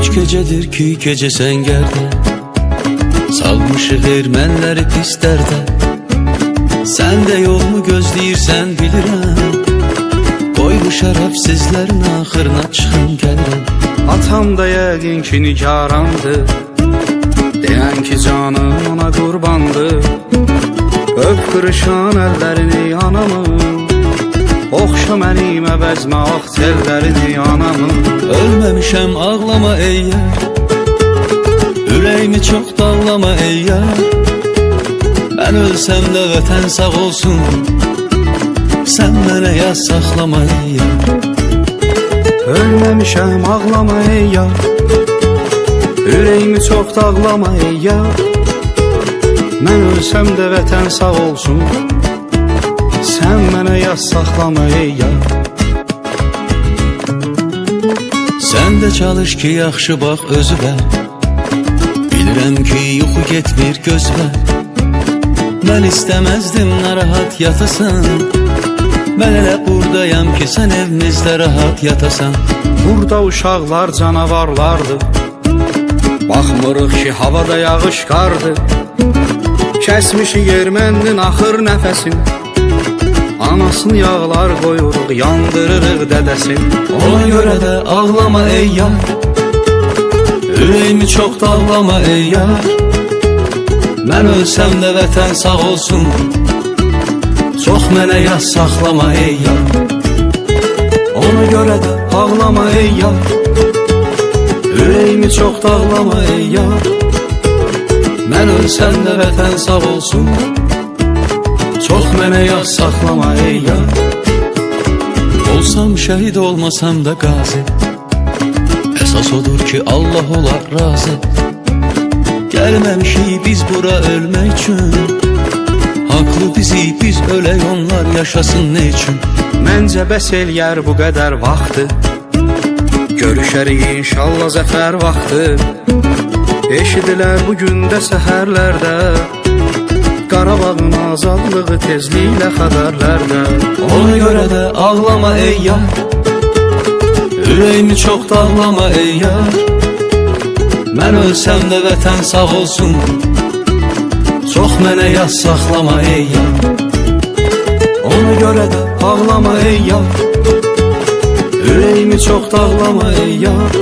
Üç gecedir ki gece sen gerde Salmışıq ermənləri pislərdə Sən də yolmu gözləyirsən bilirəm Qoy bu şərəfsizlərin axırına çıxım gəlirəm Atam da yəqin ki nigarandır Deyən ki canım ona qurbandır Öp qırışan əllərini anamın Oxşa mənim əvəzmə ağ tellərini anamın Ölməmişəm ağlama ey yar Ürəyimi çox dağlama ey yar Mən ölsəm də vətən sağ olsun. Sən mənə yaz saxlama ey yar Ölməmişəm ağlama ey yar Ürəyimi çox dağlama ey yar Mən ölsəm də vətən sağ olsun saxlama ey yar Sən çalış ki yaxşı bax özünə Bilirəm ki yuxu getmir gözvə Mən istəməzdim narahat yatasan Mən elə buradayam ki sən evimizdə rahat yatasan. Burada uşaqlar canavarlardır. Baxmırıq ki havada yağış qardır. Kəsmişik erməndin axır nəfəsin Anasını yağlar qoyuruq, yandırırıq dədəsin Ona görə də ağlama ey yar. Ürəyimi çox dağlama ey yar. Mən ölsəm də vətən sağ olsun. Çox mənə yaz saxlama ey yar. Ona görə də Ağlama ey yar. Ürəyimi çox dağlama ey yar. Mən ölsəm də vətən sağ olsun Çox mənə yaz saxlama ey yar. Olsam şəhid olmasam da qazi Əsas odur ki Allah olar razı. Gəlməmişik biz bura ölmək üçün Haqlı bizi biz ölək onlar yaşasın ne üçün Məncə bəs eləyər bu qədər vaxtı. Görüşərik inşallah zəfər vaxtı. Eşidilər bu gündə səhərlərdə Qarabağın azadlığı tezliklə xəbərlərdə Ona görə də ağlama ey yar Ürəyimi çox dağlama ey yar Mən ölsəm də vətən sağ olsun. Çox mənə yaz saxlama ey yar Ona görə də Ağlama ey yar ürəyimi çox dağlama ey yar